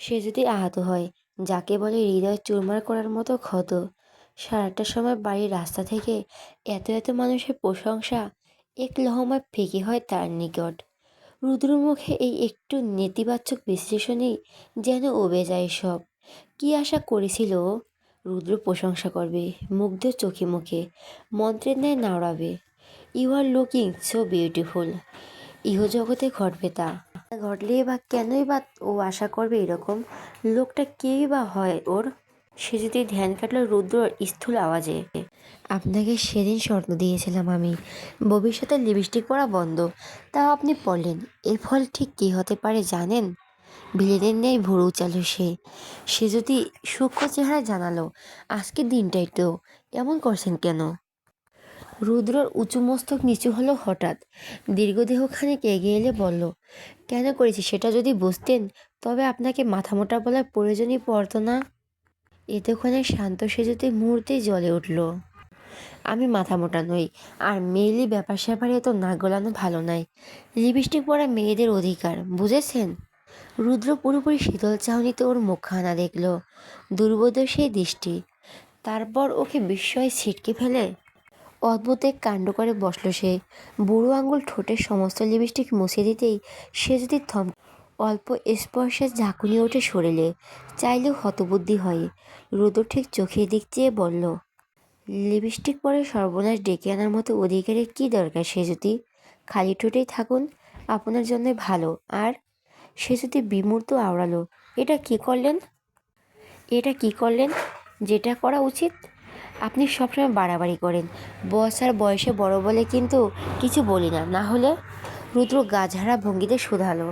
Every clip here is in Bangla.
সে যদি আহত হয়, যাকে বলে হৃদয় চুরমার করার মতো ক্ষত, সারাটা সময় বাড়ির রাস্তা থেকে এত এত মানুষের প্রশংসা, এক লহমায় ফেঁকে হয় তার নিকট। রুদ্র মুখে এই একটু নেতিবাচক বিশ্লেষণেই যেন উবে যায় সব। কি আশা করেছিল? রুদ্র প্রশংসা করবে, মুগ্ধ চোখে মুখে, মন্ত্রের ন্যায় নাড়াবে। You are looking so beautiful ইহজগতে ঘটবে তা। ঘটলে বা কেনই বা ও আশা করবে এরকম? লোকটা কেই বা হয় ওর? সে যদি ধ্যান কাটলো রুদ্র স্থূল আওয়াজে। আপনাকে সেদিন শর্ত দিয়েছিলাম আমি। ভবিষ্যতে লিপস্টিক পরা বন্ধ। তাও আপনি পড়লেন এর ফল ঠিক কী হতে পারে জানেন? ভিলেনের ন্যায় ভুরু চালু সে। সে যদি সূক্ষ্ম চেহারা জানালো, আজকের দিনটাই তো। এমন করছেন কেন? রুদ্রর উঁচু মস্তক নিচু হলো হঠাৎ। দীর্ঘদেহ খানিক এগিয়ে এলে বলল, কেন করেছি সেটা যদি বুঝতেন, তবে আপনাকে মাথা মোটা বলার প্রয়োজনই পড়তো না? এতক্ষণে শান্ত সেজুতে মুহূর্তেই জ্বলে উঠল। আমি মাথা মোটা নই, আর মেয়েলি ব্যাপার স্যাপারে তো নাক গলানো ভালো নয় লিপস্টিক পরা মেয়েদের অধিকার, বুঝেছেন? রুদ্র পুরোপুরি শীতল চাহনিতে ওর মুখখানা দেখল। দুর্বোধ সেই দৃষ্টি। তারপর ওকে বিস্ময়ে ছিটকে ফেলে অদ্ভুত এক কাণ্ড করে বসল সে। বুড়ো আঙুল ঠোঁটের সমস্ত লিপস্টিক মুছে দিতেই সে যদি থম অল্প স্পর্শে ঝাঁকুনি ওঠে শরীরে চাইলেও হতবুদ্ধি হয়। রুদ্র ঠিক চোখের দিক চেয়ে বলল, লিপস্টিক পরে সর্বনাশ ডেকে আনার মতো অধিকারের কী দরকার সে যদি? খালি ঠোঁটেই থাকুন, আপনার জন্য ভালো। আর সে যদি বিমূর্ত আওড়ালো, এটা কি করলেন? এটা কি করলেন? যেটা করা উচিত আপনি সবসময় বাড়াবাড়ি করেন। বয়স আর বয়সে বড় বলে কিন্তু কিছু বলি না। না হলে রুদ্র গাঝারা ভঙ্গিতে শুধালো।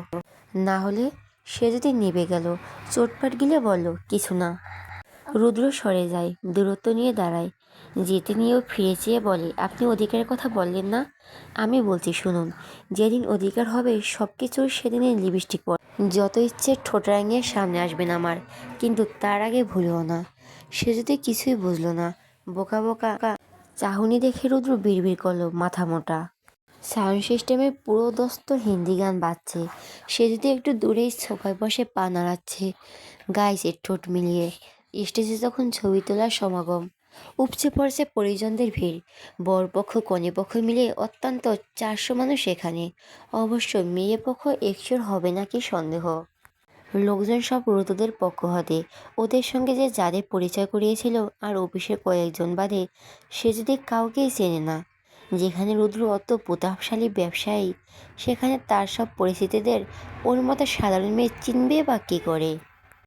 না হলে সে যদি নেবে গেল, চোটপাট গিলে বলল, কিছু না। রুদ্র সরে যায়, দূরত্ব নিয়ে দাঁড়ায়। যেতে নিয়েও ফিরে চেয়ে বলে, আপনি অধিকারের কথা বললেন না? আমি বলছি, শুনুন, যেদিন অধিকার হবে সব কিছুর সেদিনই লিপস্টিক পর যত ইচ্ছে ঠোঁট রাঙিয়ে সামনে আসবেন আমার, কিন্তু তার আগে ভুলও না। সে যদি কিছুই বুঝলো না বোকা বোকা চাহনি দেখে রুদ্র বিড়বিড় করল মাথা মোটা। সাউন্ড সিস্টেমে পুরো দস্ত হিন্দি গান বাজছে। সে যদি একটু দূরেই সোফায় বসে পা নাড়াচ্ছে। গাইছে ঠোঁট মিলিয়ে। স্টেজে যখন ছবি তোলার সমাগম, উপচে পড়ছে পরিজনদের ভিড়। বরপক্ষ কনেপক্ষ মিলে অত্যন্ত চারশো মানুষ এখানে। অবশ্য মেয়ে পক্ষ একশোর হবে নাকি সন্দেহ। লোকজন সব রুতদের পক্ষ হতে। ওদের সঙ্গে যে যাদের পরিচয় করিয়েছিল আর অফিসের কয়েকজন বাদে, সে যদি কাউকেই চেনে না, যেখানে রুদ্র অত প্রতাপশালী ব্যবসায়ী, সেখানে তার সব পরিস্থিতিদের ওর মতো সাধারণ মেয়ে চিনবে বা কী করে?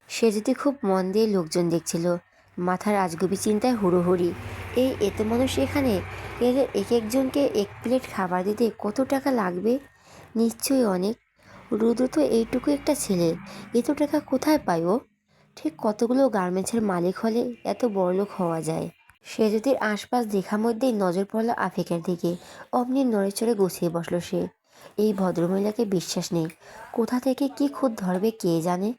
সে যদি খুব মন দিয়ে লোকজন দেখছিল, মাথার আজগুবি চিন্তায় হুড়োহুড়ি, এই এত মানুষ এখানে? এদের এক একজনকে এক প্লেট খাবার দিতে কত টাকা লাগবে? নিশ্চয়ই অনেক। রুদ্র তো এইটুকু একটা ছেলে। এত টাকা কোথায় পায় ও? ঠিক কতগুলো গার্মেন্টসের মালিক হলে এত বড়লোক হওয়া যায়? সে যদি আশপাশ দেখা মধ্যেই নজর পড়ল আফিকের দিকে। অমনি নড়ে চড়ে গুছিয়ে বসল সে। এই ভদ্রমহিলাকে বিশ্বাস নেই। কোথা থেকে কি খুদ ধরবে কে জানে?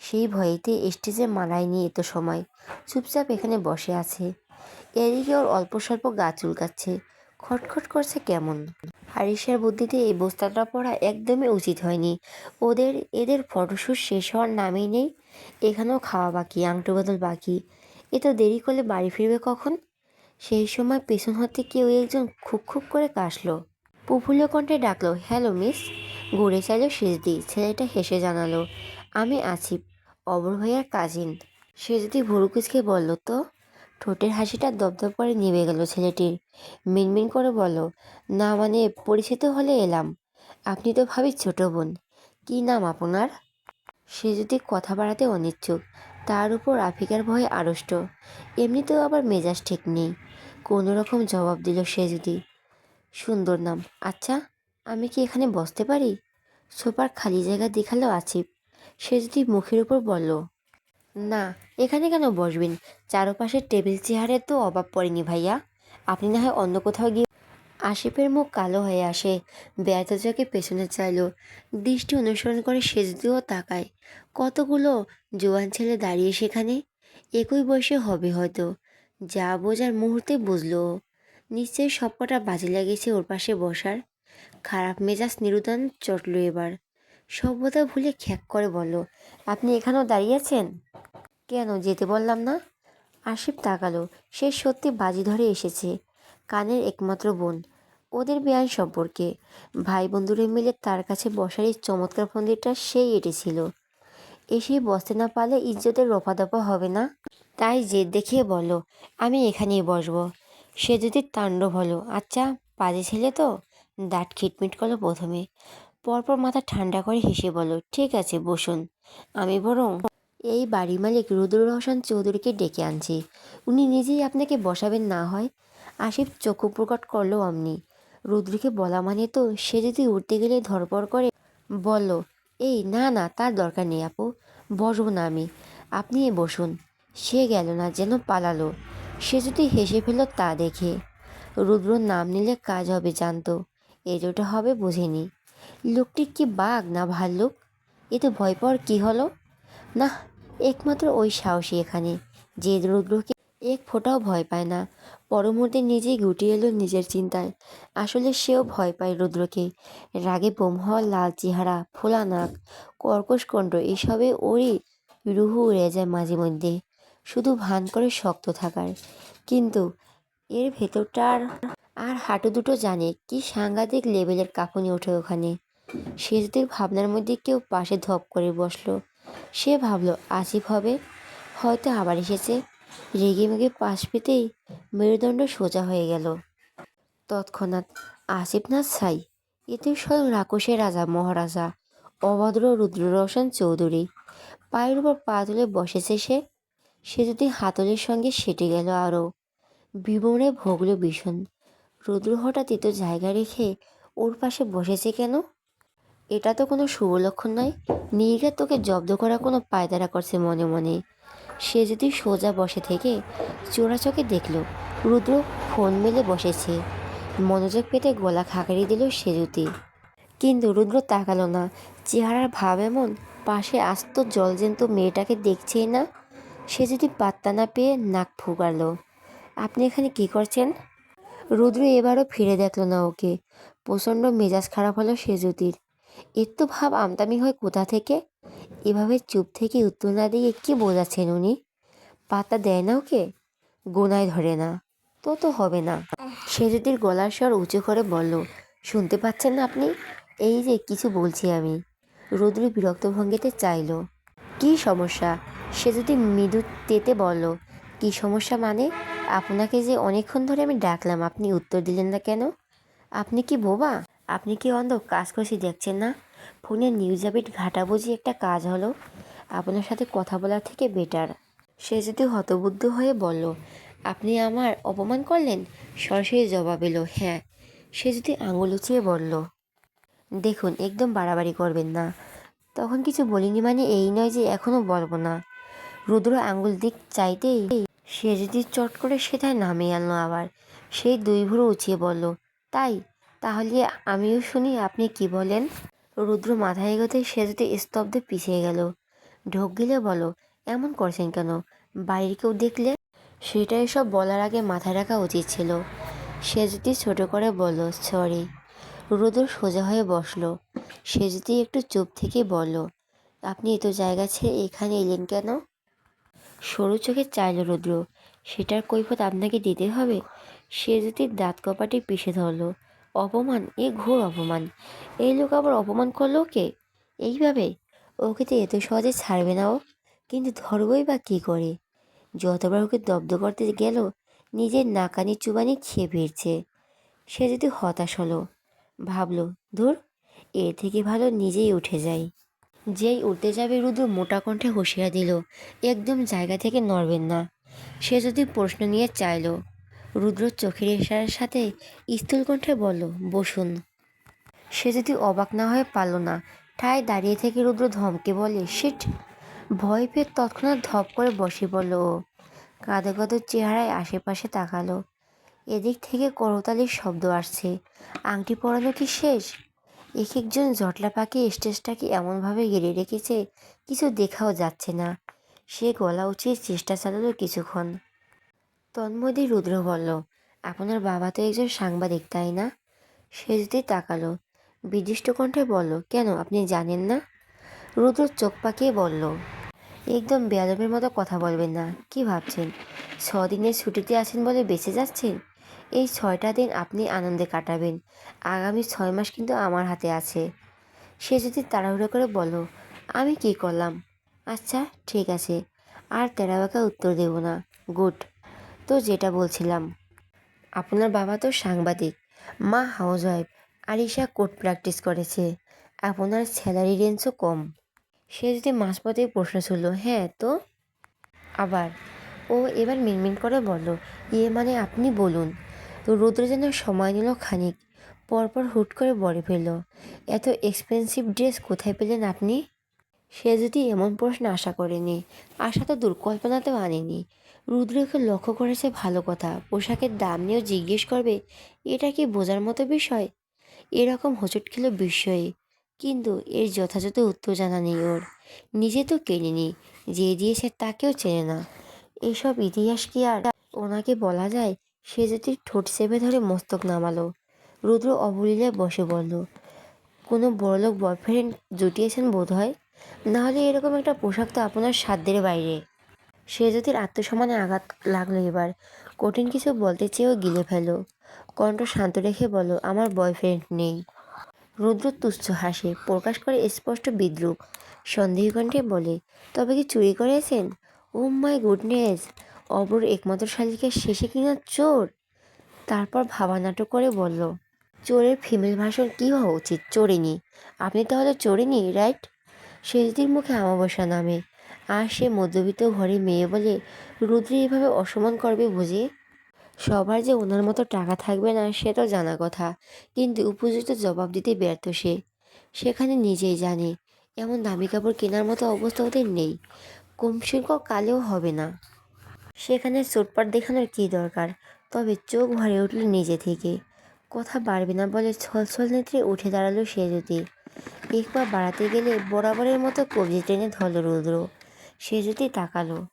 সেই ভয়েতে স্টেজে মানায় নিয়ে এত সময়। চুপচাপ এখানে বসে আছে। এদিকে ওর অল্প স্বল্প গা চুলকাচ্ছে। খটখট করছে কেমন? হারিসের বুদ্ধিতে এই বস্তাটা পড়া একদমই উচিত হয়নি। ওদের, এদের ফটোশ্যুট শেষ হওয়ার নামেই নেই। এখানেও খাওয়া বাকি, আংটো বদল বাকি। এ তো দেরি করলে বাড়ি ফিরবে কখন? সেই সময় পেছন হতে কেউ একজন খুব খুব করে কাশলো। প্রফুল্ল কণ্ঠে ডাকলো, হ্যালো, মিস। ঘুরে চাইলো সেজদি, ছেলেটা হেসে জানালো, আমি আছি অবর ভাইয়ার কাজিন। সে যদি ভুরুকুচকে বলল, তো? ঠোঁটের হাসিটা দপদপ করে নিভে গেল ছেলেটির। মিনমিন করে বলল, না মানে পরিচিত হলে এলাম। আপনি তো ভাবি ছোট বোন। কী নাম আপনার? সে যদি কথা বাড়াতে অনিচ্ছুক, তার উপর আফিকার ভয়ে আড়ষ্ট। এমনিতেও আবার মেজাজ ঠিক নেই। কোনো রকম জবাব দিল সে যদি, সুন্দর নাম। আচ্ছা আমি কি এখানে বসতে পারি? সোফার খালি জায়গা দেখাল আছিফ সে যদি মুখের উপর বলল না, এখানে কেন বসবেন? চারপাশের টেবিল চেয়ারের তো অভাব পড়েনি ভাইয়া। আপনি না হয় অন্য কোথাও গিয়ে আশিফের মুখ কালো হয়ে আসে। ব্যর্থ পেছনে চাইল। দৃষ্টি অনুসরণ করে সেজদিও তাকায়। কতগুলো জোয়ান ছেলে দাঁড়িয়ে সেখানে? একই বয়সে হবে হয়তো। যা বোঝার মুহূর্তে বুঝলো। নিশ্চয়ই সবকটা বাজে লেগেছে ওর পাশে বসার। খারাপ মেজাজ নিরুদান চটল এবার। সভ্যতা ভুলে খ্যাক করে বলল, আপনি এখানেও দাঁড়িয়ে আছেন? কেন, যেতে বললাম না? আশিফ তাকালো। সে সত্যি বাজি ধরে এসেছে, কানের একমাত্র বোন। ওদের বেআইন সম্পর্কে। ভাই বন্ধুরা মিলে তার কাছে বসার এই চমৎকার মন্দিরটা সেই এঁটেছিল এসে বসতে না পারলে ইজ্জতের রফাদফা হবে না? তাই জেদ দেখিয়ে বলল, আমি এখানেই বসবো। সে যদি তাণ্ডব হলো আচ্ছা পাজে ছেলে তো? দাঁত খিটমিট করল প্রথমে। পরপর মাথা ঠান্ডা করে হেসে বলল, ঠিক আছে, বসুন। আমি বরং এই বাড়ি মালিক রুদ্রুর হোসেন চৌধুরীকে ডেকে আনছি। উনি নিজেই আপনাকে বসাবেন না হয়? আশিফ চক্ষু প্রকট করল অমনি। রুদ্রকে বলা মানে তো সে যদি উঠতে গেলে ধরপড় করে বলল, এই, না না, তার দরকার নেই আপু, বসবো না আমি। আপনি এ বসুন। সে গেল না, যেন পালালো। সে যদি হেসে ফেলল তা দেখে। রুদ্রর নাম নিলে কাজ হবে জানতো। এজোটা হবে বুঝেনি। লোকটি কি বাঘ না ভাল্লুক? এতে ভয় পাওয়ার কী হলো? না, একমাত্র ওই সাহসী এখানে, যে রুদ্রকে এক ফোঁটাও ভয় পায় না। পরমুহূর্তে নিজেই গুটিয়ে এলো নিজের চিন্তায়। আসলে সেও ভয় পায় রুদ্রকে। রাগে বোম হওয়া লাল চেহারা, ফোলা নাক, কর্কশ কণ্ঠ, এসবে ওরই রুহু উড়ে যায় মাঝে মধ্যে। শুধু ভান করে শক্ত থাকার। কিন্তু এর ভেতরটার আর হাঁটু দুটো জানে কি সাংঘাতিক লেভেলের কাঁপুনি ওঠে ওখানে। সেজদের ভাবনার মধ্যে কেউ পাশে ধপ করে বসল। সে ভাবলো, আসিফ হবে? হয়তো আবার এসেছে। রেগে মেগে পাশ পেতেই মেরুদণ্ড সোজা হয়ে গেল। তৎক্ষণাৎ, আসিফ না সাই? এতে স্বয়ং রাক্ষসের রাজা, মহারাজা। অভদ্র রুদ্ররোশন চৌধুরী। পায়ের উপর পা তুলে বসেছে সে? সে যদি হাতলের সঙ্গে সেটে গেল আরও। বিবরে ভোগল ভীষণ। রুদ্র হঠাৎ এত জায়গা রেখে ওর পাশে বসেছে কেন? এটা তো কোনো শুভ লক্ষণ নয়। নির্ঘাত তোকে জব্দ করা কোনো পায়দারা করছে মনে মনে। সে যদি সোজা বসে থেকে চোরা চোখে দেখল, রুদ্র ফোন মেলে বসেছে। মনোযোগ পেতে গলা খাকারি দিল সে যদি কিন্তু রুদ্র তাকালো না। চেহারার ভাব এমন, পাশে আস্ত জলজেন্ত মেয়েটাকে দেখছেই না? সে যদি পাত্তা না পেয়ে নাক ফুকালো। আপনি এখানে কি করছেন? রুদ্র এবারও ফিরে দেখল না ওকে। প্রচণ্ড মেজাজ খারাপ হলো সেজুতির এর তো ভাব আমতামি হয় কোথা থেকে? এভাবে চুপ থেকে উত্তর না দিয়ে কি বোঝাচ্ছেন উনি? পাতা দেয় না ওকে? গোনায় ধরে না। তো তো হবে না। সেজুতির গলার স্বর উঁচু করে বলল, শুনতে পাচ্ছেন না আপনি? এই যে কিছু বলছি আমি। রুদ্র বিরক্ত ভঙ্গিতে চাইল, কি সমস্যা? সে যদি মৃদু তেতে বলল, কি সমস্যা মানে? আপনাকে যে অনেকক্ষণ ধরে আমি ডাকলাম, আপনি উত্তর দিলেন না কেন? আপনি কি বোবা? আপনি কি অন্ধ? কাজ কষি দেখছেন না? ফোনে নিউজ আপডেট ঘাটা বুঝি একটা কাজ হলো। আপনার সাথে কথা বলার থেকে বেটার সে যদি হতবুদ্ধ হয়ে বলল, আপনি আমার অপমান করলেন? সরাসরি জবাব এলো হ্যাঁ। সে যদি আঙুল উঁচিয়ে বলল, দেখুন, একদম বাড়াবাড়ি করবেন না। তখন কিছু বলিনি মানে এই নয় যে এখনও বলব না। রুদ্র আঙুল দিক চাইতেই সে যদি চট করে সেটাই নামিয়ে আনলো আবার। সেই দুই ভুরু উঁচিয়ে বলল, তাই? তাহলে আমিও শুনি, আপনি কি বলেন? রুদ্র মাথায় এগোতে সে যদি স্তব্ধে পিছিয়ে গেল। ঢোক গিলে বলো, এমন করছেন কেন? বাইরে কেউ দেখলে? সেটা এসব বলার আগে মাথায় রাখা উচিত ছিল। সে যদি ছোট করে বলল, সরি। রুদ্র সোজা হয়ে বসল। সে যদি একটু চুপ থেকে বলল, আপনি এত জায়গা ছেড়ে এখানে এলেন কেন? সরু চোখে চাইল রুদ্র, সেটার কৈফত আপনাকে দিতে হবে? সে যদি দাঁত কপাটি পিষে ধরলো, অপমান, এ ঘোর অপমান। এই লোক আবার অপমান করল ওকে এইভাবে? ওকে তো এত সহজে ছাড়বে না ও। কিন্তু ধরবই বা কী করে? যতবার ওকে দগ্ধ করতে গেল, নিজের নাকানি চুবানি খেয়ে ফিরছে। সে যদি হতাশ হলো, ভাবলো, ধুর এর থেকে ভালো নিজেই উঠে যাই। যেই উঠতে যাবে রুদ্র মোটা কণ্ঠে হুঁশিয়ার দিল, একদম জায়গা থেকে নড়বেন না। সে যদি প্রশ্ন নিয়ে চাইলো, রুদ্র চোখের ইশারার সাথে স্থূল কণ্ঠে বলল, বসুন। সে যদি অবাক না হয়ে পারল না, ঠায় দাঁড়িয়ে থেকে রুদ্র ধমকে বলে শিট ভয় পেয়ে তৎক্ষণাৎ ধপ করে বসে পড়ল ও কাঁদো কাঁদো চেহারায় আশেপাশে তাকালো। এদিক থেকে করতালির শব্দ আসছে, আংটি পরানো কি শেষ? এক একজন জটলা পাখি স্টেজটাকে এমনভাবে ঘিরে রেখেছে, কিছু দেখাও যাচ্ছে না। সে গলা উঁচিয়ে চেষ্টা চালালো কিছুক্ষণ। তন্মধ্যে রুদ্র বলল, আপনার বাবা তো একজন সাংবাদিক, তাই না? সে যদি তাকালো, বিদিষ্ট কণ্ঠে বলল, কেন, আপনি জানেন না? রুদ্র চোখ পাকিয়ে বলল, একদম বেয়াদবের মতো কথা বলবেন না, কি ভাবছেন? ছদিনের ছুটিতে আছেন বলে বেঁচে যাচ্ছেন? এই ছয়টা দিন আপনি আনন্দে কাটাবেন। আগামী ছয় মাস কিন্তু আমার হাতে আছে। সে যদি তাড়াহুড়ো করে বলো, আমি কি করলাম? আচ্ছা ঠিক আছে। আর তেরাবাকা উত্তর দেব না। গুড। তো যেটা বলছিলাম, আপনার বাবা তো সাংবাদিক। মা হাউসওয়াইফ। আরিশা কোর্ট প্র্যাকটিস করেছে। আপনার স্যালারি রেঞ্জও কম। সে যদি মাঝপথে প্রশ্ন ছিল হ্যাঁ তো? আবার, ও এবার মিনমিন করে বলল ইয়ে মানে আপনি বলুন। তো রুদ্র যেন সময় নিল খানিক, পরপর হুট করে বলে ফেলল। এত এক্সপেন্সিভ ড্রেস কোথায় পেলেন আপনি? সে যদি এমন প্রশ্ন আশা করেনি, আশা তো দুর্কল্পনাতেও আনেনি। রুদ্রকে লক্ষ্য করেছে ভালো কথা, পোশাকের দাম নিয়েও জিজ্ঞেস করবে, এটা কি বোঝার মতো বিষয়? এরকম হোঁচট খেল বিস্ময়ে, কিন্তু এর যথাযথ উত্তর জানা নেই ওর। নিজে তো কেনেনি, যে দিয়েছে তাকেও চেনে না। এসব ইতিহাস কি আর, ওনাকে বলা যায় সে যদি ঠোঁট চেপে ধরে মস্তক নামালো, রুদ্র অবলীলায় বসে বলল কোনো বড়লোক বয়ফ্রেন্ড জুটিয়েছেন বোধ হয় নাহলে এরকম একটা পোশাক তো আপনার সাধ্যের বাইরে। সে যদি আত্মসম্মানে আঘাত লাগল এবার, কঠিন কিছু বলতে চেয়েও গিলে ফেলো কণ্ঠ শান্ত রেখে বলো আমার বয়ফ্রেন্ড নেই। রুদ্র তুচ্ছ হাসে, প্রকাশ করে স্পষ্ট বিদ্রুপ। সন্দেহ কণ্ঠে বলে, তবে কি চুরি করেছেন? ও মাই গুডনেস অবর একমাত্র শালিকে শেষে কিনা চোর? তারপর ভাবা নাটক করে বলল, চোরের ফিমেল ভাষণ কী হওয়া উচিত? চোরেনি। আপনি তাহলে চোরেনি রাইট শেষদির মুখে আমাবস্যা নামে। আর সে মধ্যবিত্ত ঘরে মেয়ে বলে রুদ্রি এভাবে অসম্মান করবে বুঝি? সবার যে ওনার মতো টাকা থাকবে না, সে তো জানা কথা। কিন্তু উপযুক্ত জবাব দিতে ব্যর্থ সে। সেখানে নিজেই জানে, এমন দামি কাপড় কেনার মতো অবস্থা ওদের নেই। কম কালেও হবে না। সেখানে চোটপাট দেখানোর কী দরকার? তবে চোখ ভরে উঠল নিজে থেকে। কথা বাড়বে না বলে ছলছল নেত্রে উঠে দাঁড়াল সে যদি এক পা বাড়াতে গেলে বরাবরের মতো কবজি টেনে ধরল রুদ্র। সে যদি তাকালো।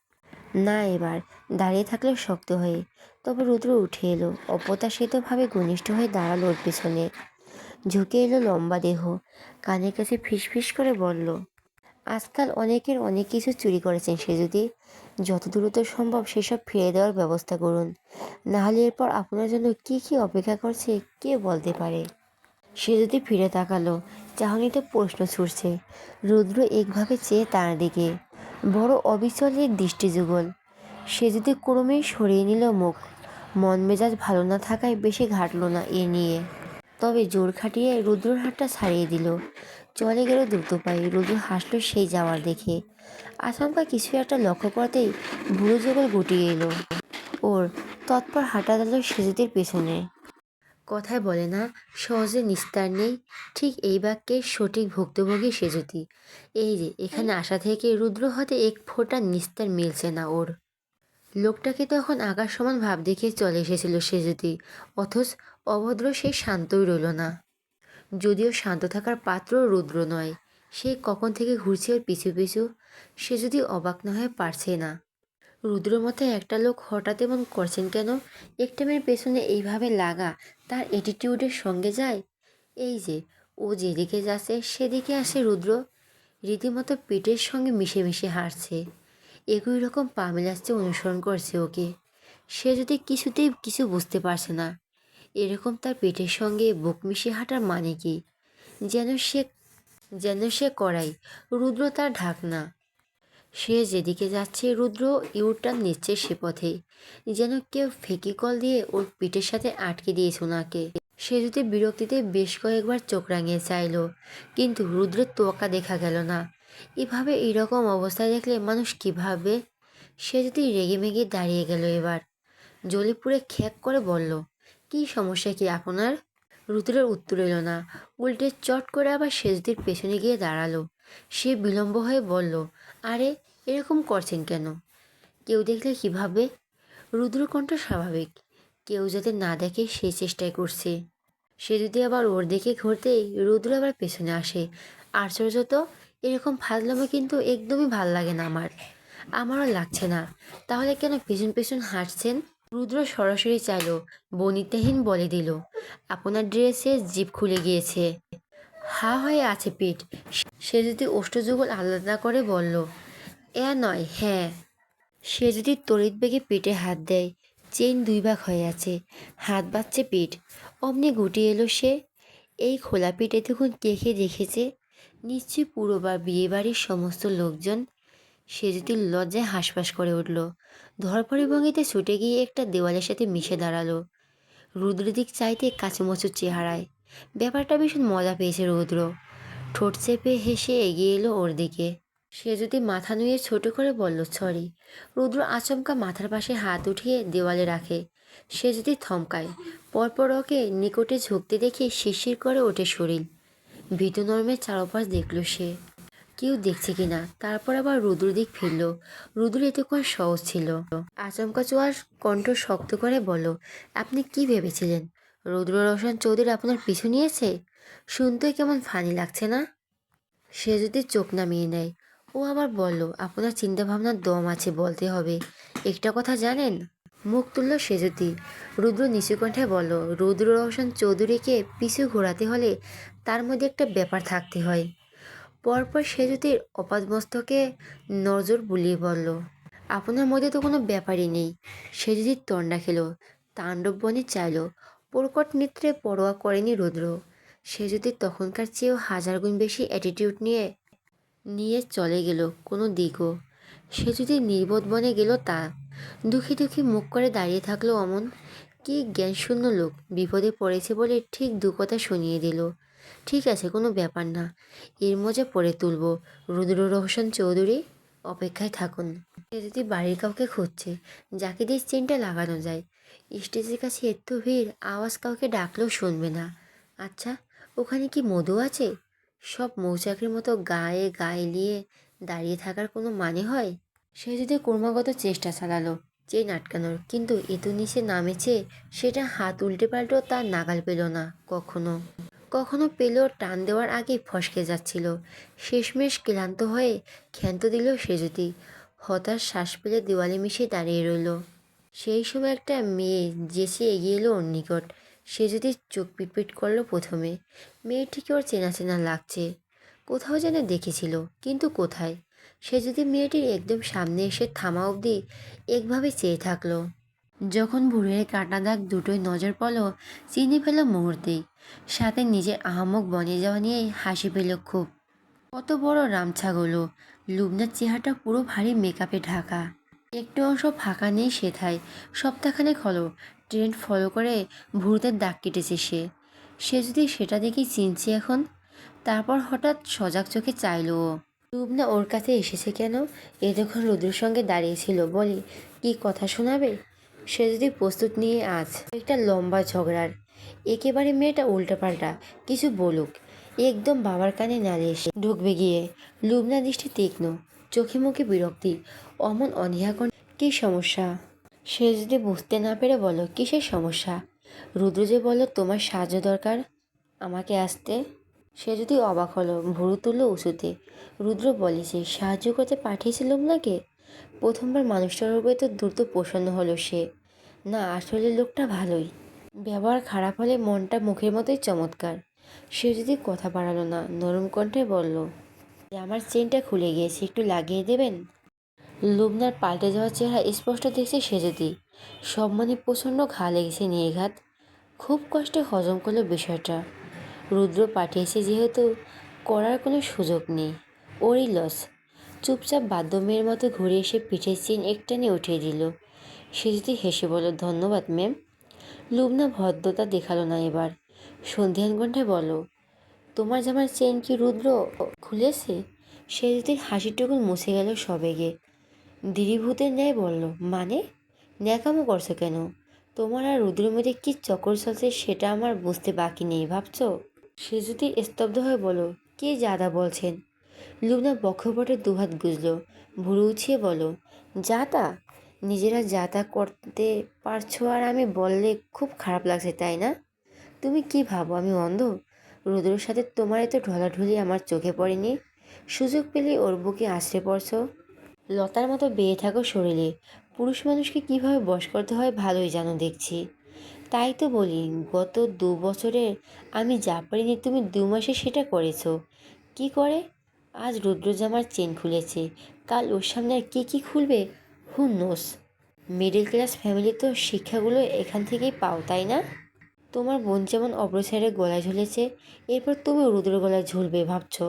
না এবার, দাঁড়িয়ে থাকল শক্ত হয়ে। তবে রুদ্র উঠে এলো, অপ্রত্যাশিতভাবে ঘনিষ্ঠ হয়ে দাঁড়াল ওর পেছনে। ঝুঁকে এলো লম্বা দেহ। কানের কাছে ফিসফিস করে বলল, আজকাল অনেকের অনেক কিছু চুরি করেছেন সে যদি যত দ্রুত সম্ভব সেসব ফিরে দেওয়ার ব্যবস্থা করুন। নাহলে এরপর আপনার জন্য কি কি অপেক্ষা করছে কে বলতে পারে? সে যদি ফিরে তাকালো চাহনিতে প্রশ্ন ছুটছে। রুদ্র একভাবে চেয়ে তার দিকে। বড় অবিচলের দৃষ্টি যুগল। সে যদি ক্রমেই সরিয়ে নিল মুখ, মন মেজাজ ভালো না থাকায় বেশি ঘাটলো না এ নিয়ে। তবে জোর খাটিয়ে রুদ্রর হাতটা ছাড়িয়ে দিল। চলে গেল দ্রুত পায়ে। রুদ্র হাসলো সেই যাওয়ার দেখে। আচমকা কিছু একটা লক্ষ্য করতেই বুড়ো জগল গুটিয়ে এলো। ওর তৎপর হাঁটা দিল সেজুতির পেছনে। কথায় বলে না, সহজে নিস্তার নেই। ঠিক এই বাক্যের সঠিক ভুক্তভোগী সেজুতি। এই যে, এখানে আসা থেকে রুদ্র হাতে এক ফোঁটা নিস্তার মিলছে না ওর। লোকটাকে তখন আকাশ সমান ভাব দেখে চলে এসেছিল সেজুতি। অথচ অভদ্র সে শান্তই রইল না। যদিও শান্ত থাকার পাত্র রুদ্র নয়, সে কখন থেকে ঘুরছে ওর পিছু পিছু, সে যদি অবাক না হয়ে পারছে না। রুদ্র মতে একটা লোক হঠাৎ এমন করছেন কেন? একটা মেয়ের পেছনে এইভাবে লাগা তার অ্যাটিটিউডের সঙ্গে যায়? এই যে, ও যেদিকে যাচ্ছে সেদিকে আসে রুদ্র। রীতিমতো পেটের সঙ্গে মিশে মিশে হাঁটছে। একই রকম পা মেলাচ্ছে অনুসরণ করছে ওকে। সে যদি কিছুতেই কিছু বুঝতে পারছে না এরকম তার পেটের সঙ্গে বুক মিশিয়ে হাঁটার মানে কি? যেন সে যেন সে করাই রুদ্র তার ঢাকনা। সে যেদিকে যাচ্ছে রুদ্র ইউটার্ন নিচ্ছে সে পথে। যেন কেউ ফেকিকল দিয়ে ওর পিঠের সাথে আটকে দিয়েছে ওনাকে। সে যদি বিরক্তিতে বেশ কয়েকবার চোখ রাঙিয়ে চাইল, কিন্তু রুদ্রের তোয়াকা দেখা গেল না। এভাবে এইরকম অবস্থায় দেখলে মানুষ কী ভাববে? সে যদি রেগে মেগে দাঁড়িয়ে গেল এবার। জলিপুরে খ্যাক করে বলল কি সমস্যা কি আপনার? রুদ্রের উত্তর এলো না। উল্টে চট করে আবার সেজদির পেছনে গিয়ে দাঁড়াল। সে বিলম্ব হয়ে বলল, আরে, এরকম করছেন কেন? কেউ দেখলে কী ভাববে রুদ্রকণ্ঠ স্বাভাবিক। কেউ যাতে না দেখে সে চেষ্টাই করছে। সে যদি আবার ওর দিকে ঘুরতেই রুদ্র আবার পেছনে আসে। আশ্চর্য তো, এরকম ফাজলামো কিন্তু একদমই ভালো লাগে না আমার। আমারও লাগছে না। তাহলে কেন পেছন পেছন হাঁটছেন? রুদ্র সরাসরি চাইল বনিতাহীন বলে দিল, আপনার ড্রেসে জিপ খুলে গিয়েছে। হা হয়ে আছে পেট সে যদি অষ্টযুগল আলাদা করে বলল, এ নয় হ্যাঁ। সে যদি তড়িৎ বেগে পেটে হাত দেয়, চেইন দুই ভাগ হয়ে আছে, হাত বাচ্ছে পেট অমনি গুটি এলো সে, এই খোলা পিঠে এতক্ষণ কে কে দেখেছে? নিশ্চয়ই পুরো বা বিয়ে বাড়ির সমস্ত লোকজন সে যদি লজ্জায় হাঁসফাঁস করে উঠল ধরপড়ি ভঙ্গিতে ছুটে গিয়ে একটা দেওয়ালের সাথে মিশে দাঁড়াল। রুদ্রদিক চাইতে কাচুমাচুর চেহারায়। ব্যাপারটা ভীষণ মজা পেয়েছে রুদ্র। ঠোঁট চেপে হেসে এগিয়ে এলো ওর দিকে। সে যদি মাথা নুয়ে ছোট করে বলল, সরি। রুদ্র আচমকা মাথার পাশে হাত উঠিয়ে দেওয়ালে রাখে। সে যদি থমকায়, পরপর ওকে নিকটে ঝুঁকতে দেখে শিরশির করে ওঠে শরীর। ভীতু নর্মের চারপাশ দেখল সে। কেউ দেখছে কিনা। তারপর আবার রুদ্র দিক ফিরল। রুদ্র এতক্ষণ সহজ ছিল। আচমকা চোয়ার কণ্ঠ শক্ত করে বলল, আপনি কি ভেবেছিলেন? রুদ্র রোশন চৌধুরী আপনার পিছু নিয়েছে? শুনতে কেমন ফানি লাগছে না? সে যদি চোখ নামিয়ে নেয়। ও আবার বলল, আপনার চিন্তাভাবনার দম আছে, বলতে হবে। একটা কথা জানেন? মুখ তুলল সে যদি। রুদ্র নিচু কণ্ঠে বলল, রুদ্র রোশন চৌধুরীকে পিছু ঘোরাতে হলে তার মধ্যে একটা ব্যাপার থাকতে হয়। পরপর সে যদি অপাদমস্তকে নজর বুলিয়ে বলল, আপনার মধ্যে তো কোনো ব্যাপারই নেই। সে যদি তন্ডা খেলো তাণ্ডব বনে চাইল, প্রকট নেত্রে পরোয়া করেনি রুদ্র। সে যদি তখনকার চেয়েও হাজার গুণ বেশি অ্যাটিটিউড নিয়ে নিয়ে চলে গেল কোনো দিকও। সে যদি নির্বোধ বনে গেল তা, দুঃখী দুঃখী মুখ করে দাঁড়িয়ে থাকল অমন। কি জ্ঞানশূন্য লোক বিপদে পড়েছে বলে ঠিক দু কথা শুনিয়ে দিল। ঠিক আছে, কোনো ব্যাপার না। এর মজা পড়ে তুলব। রুদ্র রোশন চৌধুরী, অপেক্ষায় থাকুন। সে যদি বাড়ির কাউকে খুঁজছে, যাকে দিয়ে চেনটা লাগানো যায়, স্টেজের কাছে এত ভিড়, আওয়াজ কাউকে ডাকলেও শুনবে না। আচ্ছা ওখানে কি মধু আছে? সব মৌচাকের মতো গায়ে গায়ে নিয়ে দাঁড়িয়ে থাকার কোনো মানে হয়? সে যদি ক্রমাগত চেষ্টা চালালো, চেন আটকানোর, কিন্তু এত নিচে নামেছে, সেটা হাত উল্টে পাল্টেও তার নাগাল পেল না, কখনো। কখনো পেল টান দেওয়ার আগেই ফসকে যাচ্ছিল। শেষমেশ ক্লান্ত হয়ে ক্ষান্ত দিল সে যদি হতাশ শ্বাস পেলে দেওয়ালে মিশে দাঁড়িয়ে রইল। সেই সময় একটা মেয়ে জেসে এগিয়ে এলো ওর নিকট। সে যদি চোখ পিটপিট করল প্রথমে। মেয়েটিকে ওর চেনা চেনা লাগছে। কোথাও যেন দেখেছিল, কিন্তু কোথায়? সে যদি মেয়েটির একদম সামনে এসে থামা অবধি একভাবে চেয়ে থাকল। যখন ভোরের কাটা দাগ দুটোই নজর পড়ল, চিনি পেল মুহূর্তেই। সাথে নিজের আহামক বনে যাওয়া নিয়েই হাসি পেল খুব। কত বড় রামছাগুলো লুবনার চেহারাটা পুরো ভারী মেকআপে ঢাকা। একটু অংশ ফাঁকা নেই সেথায়, সপ্তাহখানেক হলো ট্রেন্ড ফলো করে ভুরুতের দাগ কেটেছে সে। সে যদি সেটা দেখেই চিনছে এখন, তারপর হঠাৎ সজাগ চোখে চাইলো ও। লুবনা ওর কাছে এসেছে কেন? এতক্ষণ রুদ্রের সঙ্গে দাঁড়িয়েছিল বলি, কি কথা শোনাবে? সে যদি প্রস্তুত নিয়ে আজ একটা লম্বা ঝগড়ার, একেবারে মেয়েটা উল্টাপাল্টা, কিছু বলুক। একদম বাবার কানে নালে এসে ঢুকবে গিয়ে। লুবনা দৃষ্টি তীক্ষ্ণ, চোখে মুখে বিরক্তি, অমন অনীহাকণ কী সমস্যা? সে যদি বুঝতে না পেরে বলো, কিসের সমস্যা? রুদ্র যে বলো, তোমার সাহায্য দরকার আমাকে আসতে? সে যদি অবাক হলো, ভুরু তুললো উঁচুতে। রুদ্র বলেছে সাহায্য করতে পাঠিয়েছিল লোকনাকে প্রথমবার মানুষটার উপরে তো দ্রুত প্রসন্ন হলো সে। না, আসলে লোকটা ভালোই। ব্যবহার খারাপ হলে মনটা মুখের মতোই চমৎকার। সে যদি কথা বাড়ালো না, নরম কণ্ঠে বলল আমার চেনটা খুলে গিয়েছে, একটু লাগিয়ে দেবেন? লুবনার পাল্টে যাওয়ার চেহারা স্পষ্ট দেখছে সে যদি। সব মানে প্রচণ্ড ঘা লেগেছে নির্ঘাত। খুব কষ্টে হজম করল বিষয়টা। রুদ্র পাঠিয়েছে যেহেতু, করার কোনো সুযোগ নেই। ওরই লস চুপচাপ বাদ্য মেয়ের মতো ঘুরে এসে পিঠের চেন একটানে উঠিয়ে দিল। সে যদি হেসে বলল, ধন্যবাদ, ম্যাম। লুবনা ভদ্রতা দেখাল না এবার। সন্ধ্যান কণ্ঠে বলো তোমার জামার চেন কি রুদ্র খুলেছে? সে যদি হাসিটুকুন মুছে গেল সবেগে। দিদিভূতের ন্যায় বলল মানে? ন্যাকামো করছ কেন? তোমার আর রুদ্রের মধ্যে কী চক্কর চলছে সেটা আমার বুঝতে বাকি নেই, ভাবছ? সে যদি স্তব্ধ হয়ে বলো কে জাদা বলছেন? লুবনা বক্ষপটে দুহাত গুজল, ভুরু উছিয়ে বলো যাতা নিজেরা যাতা করতে পারছ আর আমি বললে খুব খারাপ লাগছে, তাই না? তুমি কি ভাবো, আমি অন্ধ? রুদ্রর সাথে তোমার এত ঢলাঢুলি আমার চোখে পড়েনি? সুযোগ পেলে ওর বুকে আছড়ে পড়ছো? লতার মতো বেয়ে থাকো শরীরে। পুরুষ মানুষকে কীভাবে বশ করতে হয় ভালোই জানো দেখছি। তাই তো বলি, গত দু বছরের আমি যা পারিনি তুমি দু মাসে সেটা করেছ। কি করে? আজ রুদ্রজামার চেন খুলেছে। কাল ওর সামনে আর কী কী খুলবে? Who knows middle class family তো শিক্ষাগুলো এখান থেকেই পাও, তাই না? তোমার বোন যেমন অগ্রসারে গলায় ঝুলেছে, এরপর তুমি রুদ্র গলায় ঝুলবে, ভাবছ?